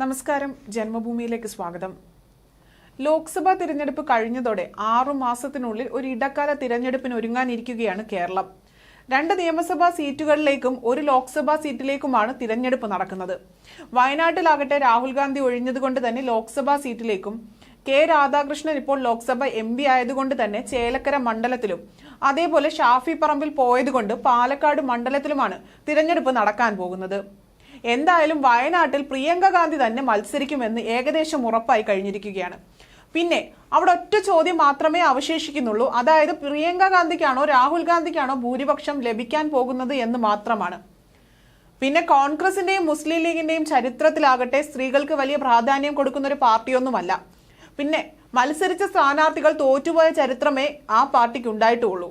നമസ്കാരം. ജന്മഭൂമിയിലേക്ക് സ്വാഗതം. ലോക്സഭാ തിരഞ്ഞെടുപ്പ് കഴിഞ്ഞതോടെ ആറു മാസത്തിനുള്ളിൽ ഒരു ഇടക്കാല തിരഞ്ഞെടുപ്പിന് ഒരുങ്ങാനിരിക്കുകയാണ് കേരളം. രണ്ട് നിയമസഭാ സീറ്റുകളിലേക്കും ഒരു ലോക്സഭാ സീറ്റിലേക്കുമാണ് തിരഞ്ഞെടുപ്പ് നടക്കുന്നത്. വയനാട്ടിലാകട്ടെ രാഹുൽ ഗാന്ധി ഒഴിഞ്ഞതുകൊണ്ട് തന്നെ ലോക്സഭാ സീറ്റിലേക്കും കെ രാധാകൃഷ്ണൻ ഇപ്പോൾ ലോക്സഭ എം പി ആയതുകൊണ്ട് തന്നെ ചേലക്കര മണ്ഡലത്തിലും അതേപോലെ ഷാഫി പറമ്പിൽ പോയതുകൊണ്ട് പാലക്കാട് മണ്ഡലത്തിലുമാണ് തിരഞ്ഞെടുപ്പ് നടക്കാൻ പോകുന്നത്. എന്തായാലും വയനാട്ടിൽ പ്രിയങ്ക ഗാന്ധി തന്നെ മത്സരിക്കുമെന്ന് ഏകദേശം ഉറപ്പായി കഴിഞ്ഞിരിക്കുകയാണ്. പിന്നെ അവിടെ ഒറ്റ ചോദ്യം മാത്രമേ അവശേഷിക്കുന്നുള്ളൂ. അതായത് പ്രിയങ്ക ഗാന്ധിക്കാണോ രാഹുൽ ഗാന്ധിക്കാണോ ഭൂരിപക്ഷം ലഭിക്കാൻ പോകുന്നത് എന്ന് മാത്രമാണ്. പിന്നെ കോൺഗ്രസിന്റെയും മുസ്ലിം ലീഗിന്റെയും ചരിത്രത്തിലാകട്ടെ സ്ത്രീകൾക്ക് വലിയ പ്രാധാന്യം കൊടുക്കുന്ന ഒരു പാർട്ടിയൊന്നുമല്ല. പിന്നെ മത്സരിച്ച സ്ഥാനാർത്ഥികൾ തോറ്റുപോയ ചരിത്രമേ ആ പാർട്ടിക്ക് ഉണ്ടായിട്ടുള്ളൂ.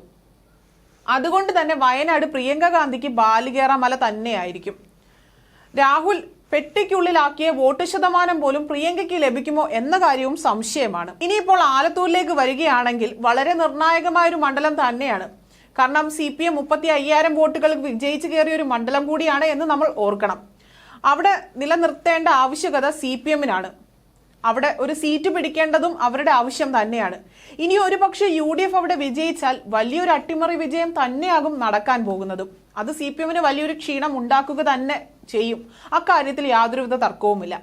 അതുകൊണ്ട് തന്നെ വയനാട് പ്രിയങ്ക ഗാന്ധിക്ക് ബാലികേറ മല തന്നെയായിരിക്കും. രാഹുൽ പെട്ടിക്കുള്ളിലാക്കിയ വോട്ട് ശതമാനം പോലും പ്രിയങ്കയ്ക്ക് ലഭിക്കുമോ എന്ന കാര്യവും സംശയമാണ്. ഇനിയിപ്പോൾ ആലത്തൂരിലേക്ക് വരികയാണെങ്കിൽ വളരെ നിർണായകമായ ഒരു മണ്ഡലം തന്നെയാണ്. കാരണം സി പി എം മുപ്പത്തി അയ്യായിരം വോട്ടുകൾ വിജയിച്ചു കയറിയ ഒരു മണ്ഡലം കൂടിയാണ് എന്ന് നമ്മൾ ഓർക്കണം. അവിടെ നിലനിർത്തേണ്ട ആവശ്യകത സി പി എമ്മിനാണ് അവിടെ ഒരു സീറ്റ് പിടിക്കേണ്ടതും അവരുടെ ആവശ്യം തന്നെയാണ്. ഇനി ഒരു പക്ഷേ യു ഡി എഫ് അവിടെ വിജയിച്ചാൽ വലിയൊരു അട്ടിമറി വിജയം തന്നെയാകും നടക്കാൻ പോകുന്നതും. അത് സി പി എമ്മിന് വലിയൊരു ക്ഷീണം ഉണ്ടാക്കുക തന്നെ ചെയ്യും. അക്കാര്യത്തിൽ യാതൊരുവിധ തർക്കവുമില്ല.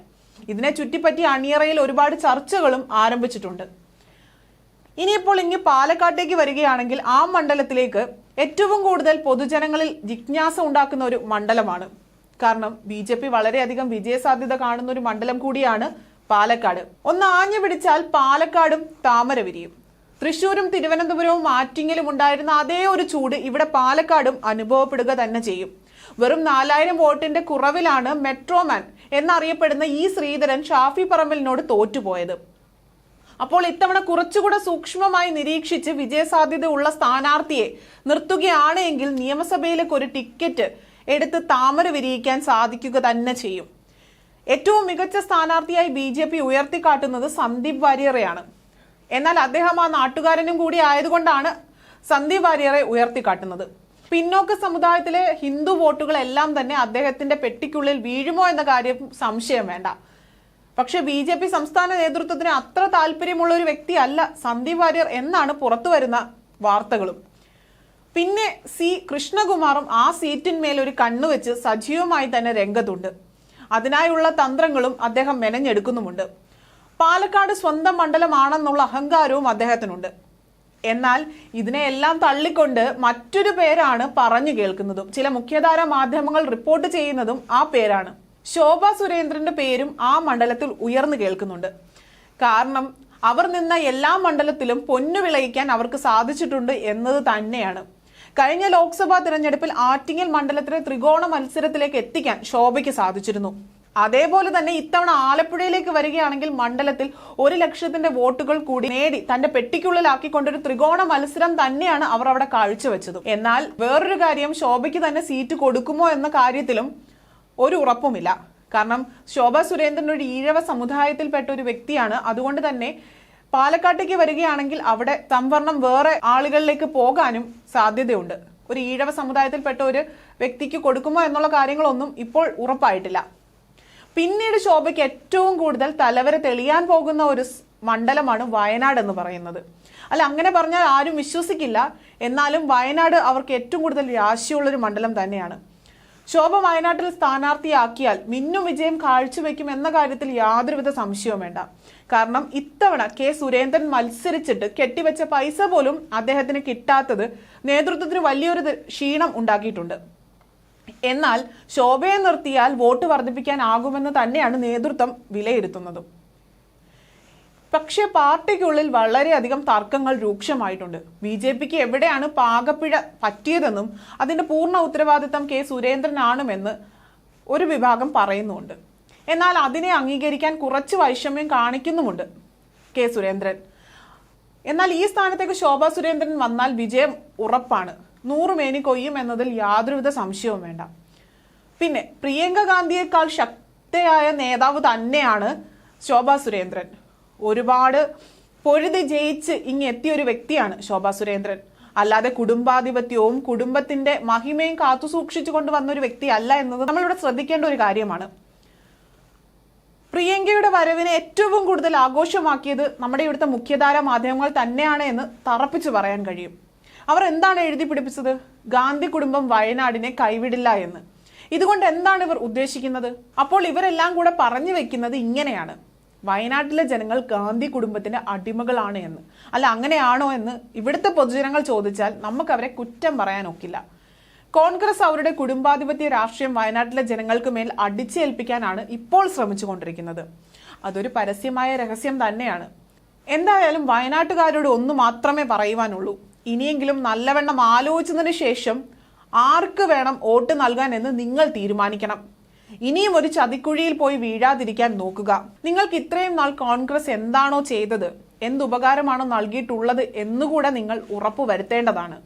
ഇതിനെ ചുറ്റിപ്പറ്റി അണിയറയിൽ ഒരുപാട് ചർച്ചകളും ആരംഭിച്ചിട്ടുണ്ട്. ഇനിയിപ്പോൾ ഇങ്ങ് പാലക്കാട്ടേക്ക് വരികയാണെങ്കിൽ ആ മണ്ഡലത്തിലേക്ക് ഏറ്റവും കൂടുതൽ പൊതുജനങ്ങളിൽ ജിജ്ഞാസ ഉണ്ടാക്കുന്ന ഒരു മണ്ഡലമാണ്. കാരണം ബി ജെ പി വളരെയധികം വിജയസാധ്യത കാണുന്ന ഒരു മണ്ഡലം കൂടിയാണ് പാലക്കാട്. ഒന്ന് ആഞ്ഞു പിടിച്ചാൽ പാലക്കാടും താമരവിരിയും. തൃശൂരും തിരുവനന്തപുരവും ആറ്റിങ്ങലും ഉണ്ടായിരുന്ന അതേ ഒരു ചൂട് ഇവിടെ പാലക്കാടും അനുഭവപ്പെടുക തന്നെ ചെയ്യും. വെറും നാലായിരം വോട്ടിന്റെ കുറവിലാണ് മെട്രോമാൻ എന്നറിയപ്പെടുന്ന ഈ ശ്രീധരൻ ഷാഫി പറമ്പലിനോട് തോറ്റുപോയത്. അപ്പോൾ ഇത്തവണ കുറച്ചുകൂടെ സൂക്ഷ്മമായി നിരീക്ഷിച്ച് വിജയസാധ്യത ഉള്ള സ്ഥാനാർത്ഥിയെ നിർത്തുകയാണ് എങ്കിൽ നിയമസഭയിലേക്ക് ഒരു ടിക്കറ്റ് എടുത്ത് താമര വിരിയിക്കാൻ സാധിക്കുക തന്നെ ചെയ്യും. ഏറ്റവും മികച്ച സ്ഥാനാർത്ഥിയായി ബി ജെ പി ഉയർത്തിക്കാട്ടുന്നത് സന്ദീപ് വാര്യറെയാണ്. എന്നാൽ അദ്ദേഹം ആ നാട്ടുകാരനും കൂടി ആയതുകൊണ്ടാണ് സന്ദീപ് വാര്യറെ ഉയർത്തിക്കാട്ടുന്നത്. പിന്നോക്ക സമുദായത്തിലെ ഹിന്ദു വോട്ടുകളെല്ലാം തന്നെ അദ്ദേഹത്തിന്റെ പെട്ടിക്കുള്ളിൽ വീഴുമോ എന്ന കാര്യം സംശയം വേണ്ട. പക്ഷെ ബി ജെ പി സംസ്ഥാന നേതൃത്വത്തിന് അത്ര താല്പര്യമുള്ള ഒരു വ്യക്തിയല്ല സന്ദീപ് വാര്യർ എന്നാണ് പുറത്തു വരുന്ന വാർത്തകളും. പിന്നെ സി കൃഷ്ണകുമാറും ആ സീറ്റിന്മേൽ ഒരു കണ്ണുവെച്ച് സജീവമായി തന്നെ രംഗത്തുണ്ട്. അതിനായുള്ള തന്ത്രങ്ങളും അദ്ദേഹം മെനഞ്ഞെടുക്കുന്നുമുണ്ട്. പാലക്കാട് സ്വന്തം മണ്ഡലമാണെന്നുള്ള അഹങ്കാരവും അദ്ദേഹത്തിനുണ്ട്. എന്നാൽ ഇതിനെയെല്ലാം തള്ളിക്കൊണ്ട് മറ്റൊരു പേരാണ് പറഞ്ഞു കേൾക്കുന്നതും. ചില മുഖ്യധാര മാധ്യമങ്ങൾ റിപ്പോർട്ട് ചെയ്യുന്നതും ആ പേരാണ്. ശോഭ സുരേന്ദ്രന്റെ പേരും ആ മണ്ഡലത്തിൽ ഉയർന്നു കേൾക്കുന്നുണ്ട്. കാരണം അവർ നിന്ന എല്ലാ മണ്ഡലത്തിലും പൊന്നു വിളയിക്കാൻ അവർക്ക് സാധിച്ചിട്ടുണ്ട് എന്നത് തന്നെയാണ്. കഴിഞ്ഞ ലോക്സഭാ തിരഞ്ഞെടുപ്പിൽ ആറ്റിങ്ങൽ മണ്ഡലത്തിലെ ത്രികോണ മത്സരത്തിലേക്ക് എത്തിക്കാൻ ശോഭയ്ക്ക് സാധിച്ചിരുന്നു. അതേപോലെ തന്നെ ഇത്തവണ ആലപ്പുഴയിലേക്ക് വരികയാണെങ്കിൽ മണ്ഡലത്തിൽ ഒരു ലക്ഷത്തിന്റെ വോട്ടുകൾ കൂടി നേടി തന്റെ പെട്ടിക്കുള്ളിലാക്കിക്കൊണ്ടൊരു ത്രികോണ മത്സരം തന്നെയാണ് അവർ അവിടെ കാഴ്ചവെച്ചത്. എന്നാൽ വേറൊരു കാര്യം ശോഭയ്ക്ക് തന്നെ സീറ്റ് കൊടുക്കുമോ എന്ന കാര്യത്തിലും ഒരു ഉറപ്പുമില്ല. കാരണം ശോഭ സുരേന്ദ്രൻ ഒരു ഈഴവ സമുദായത്തിൽപ്പെട്ട ഒരു വ്യക്തിയാണ്. അതുകൊണ്ട് തന്നെ പാലക്കാട്ടേക്ക് വരികയാണെങ്കിൽ അവിടെ സംവരണം വേറെ ആളുകളിലേക്ക് പോകാനും സാധ്യതയുണ്ട്. ഒരു ഈഴവ സമുദായത്തിൽപ്പെട്ട ഒരു വ്യക്തിക്ക് കൊടുക്കുമോ എന്നുള്ള കാര്യങ്ങളൊന്നും ഇപ്പോൾ ഉറപ്പായിട്ടില്ല. പിന്നീട് ശോഭയ്ക്ക് ഏറ്റവും കൂടുതൽ തലവരെ തെളിയാൻ പോകുന്ന ഒരു മണ്ഡലമാണ് വയനാട് എന്ന് പറയുന്നത്. അല്ല അങ്ങനെ പറഞ്ഞാൽ ആരും വിശ്വസിക്കില്ല. എന്നാലും വയനാട് അവർക്ക് ഏറ്റവും കൂടുതൽ രാശിയുള്ളൊരു മണ്ഡലം തന്നെയാണ്. ശോഭ വയനാട്ടിൽ സ്ഥാനാർത്ഥിയാക്കിയാൽ മിന്നും വിജയം കാഴ്ചവെക്കും എന്ന കാര്യത്തിൽ യാതൊരുവിധ സംശയവും വേണ്ട. കാരണം ഇത്തവണ കെ സുരേന്ദ്രൻ മത്സരിച്ചിട്ട് കെട്ടിവെച്ച പൈസ പോലും അദ്ദേഹത്തിന് കിട്ടാത്തത് നേതൃത്വത്തിന് വലിയൊരു ക്ഷീണം ഉണ്ടാക്കിയിട്ടുണ്ട്. എന്നാൽ ശോഭയെ നിർത്തിയാൽ വോട്ട് വർദ്ധിപ്പിക്കാനാകുമെന്ന് തന്നെയാണ് നേതൃത്വം വിലയിരുത്തുന്നത്. പക്ഷേ പാർട്ടിക്കുള്ളിൽ വളരെയധികം തർക്കങ്ങൾ രൂക്ഷമായിട്ടുണ്ട്. ബി ജെ പിക്ക് എവിടെയാണ് പാകപ്പിഴ പറ്റിയതെന്നും അതിന്റെ പൂർണ ഉത്തരവാദിത്തം കെ സുരേന്ദ്രനാണുമെന്ന് ഒരു വിഭാഗം പറയുന്നുണ്ട്. എന്നാൽ അതിനെ അംഗീകരിക്കാൻ കുറച്ച് വൈഷമ്യം കാണിക്കുന്നുമുണ്ട് കെ സുരേന്ദ്രൻ. എന്നാൽ ഈ സ്ഥാനത്തേക്ക് ശോഭാ സുരേന്ദ്രൻ വന്നാൽ വിജയം ഉറപ്പാണ്. നൂറുമേനി കൊയ്യും എന്നതിൽ യാതൊരുവിധ സംശയവും വേണ്ട. പിന്നെ പ്രിയങ്ക ഗാന്ധിയേക്കാൾ ശക്തയായ നേതാവ് തന്നെയാണ് ശോഭാ സുരേന്ദ്രൻ. ഒരുപാട് പൊഴുതി ജയിച്ച് ഇങ്ങ് എത്തിയ ഒരു വ്യക്തിയാണ് ശോഭാ സുരേന്ദ്രൻ. അല്ലാതെ കുടുംബാധിപത്യവും കുടുംബത്തിന്റെ മഹിമയും കാത്തു സൂക്ഷിച്ചു കൊണ്ടുവന്ന ഒരു വ്യക്തിയല്ല എന്നത് നമ്മളിവിടെ ശ്രദ്ധിക്കേണ്ട ഒരു കാര്യമാണ്. പ്രിയങ്കയുടെ വരവിനെ ഏറ്റവും കൂടുതൽ ആഘോഷമാക്കിയത് നമ്മുടെ ഇവിടുത്തെ മുഖ്യധാര മാധ്യമങ്ങൾ തന്നെയാണ് എന്ന് തറപ്പിച്ചു പറയാൻ കഴിയും. അവർ എന്താണ് എഴുതി പിടിപ്പിച്ചത്? ഗാന്ധി കുടുംബം വയനാടിനെ കൈവിടില്ല എന്ന്. ഇതുകൊണ്ട് എന്താണ് ഇവർ ഉദ്ദേശിക്കുന്നത്? അപ്പോൾ ഇവരെല്ലാം കൂടെ പറഞ്ഞു വെക്കുന്നത് ഇങ്ങനെയാണ്. വയനാട്ടിലെ ജനങ്ങൾ ഗാന്ധി കുടുംബത്തിന്റെ അടിമകളാണ് എന്ന്. അല്ല അങ്ങനെയാണോ എന്ന് ഇവിടുത്തെ പൊതുജനങ്ങൾ ചോദിച്ചാൽ നമുക്ക് അവരെ കുറ്റം പറയാനൊക്കില്ല. കോൺഗ്രസ് അവരുടെ കുടുംബാധിപത്യ രാഷ്ട്രീയം വയനാട്ടിലെ ജനങ്ങൾക്ക് മേൽ അടിച്ചേൽപ്പിക്കാനാണ് ഇപ്പോൾ ശ്രമിച്ചുകൊണ്ടിരിക്കുന്നത്. അതൊരു പരസ്യമായ രഹസ്യം തന്നെയാണ്. എന്തായാലും വയനാട്ടുകാരോട് ഒന്ന് മാത്രമേ പറയുവാനുള്ളൂ. ഇനിയെങ്കിലും നല്ലവണ്ണം ആലോചിച്ചതിന് ശേഷം ആർക്ക് വേണം വോട്ട് നൽകാൻ എന്ന് നിങ്ങൾ തീരുമാനിക്കണം. ഇനിയും ഒരു ചതിക്കുഴിയിൽ പോയി വീഴാതിരിക്കാൻ നോക്കുക. നിങ്ങൾക്ക് ഇത്രയും നാൾ കോൺഗ്രസ് എന്താണോ ചെയ്തത്? എന്തുപകാരമാണോ നൽകിയിട്ടുള്ളത് എന്നുകൂടെ നിങ്ങൾ ഉറപ്പുവരുത്തേണ്ടതാണ്.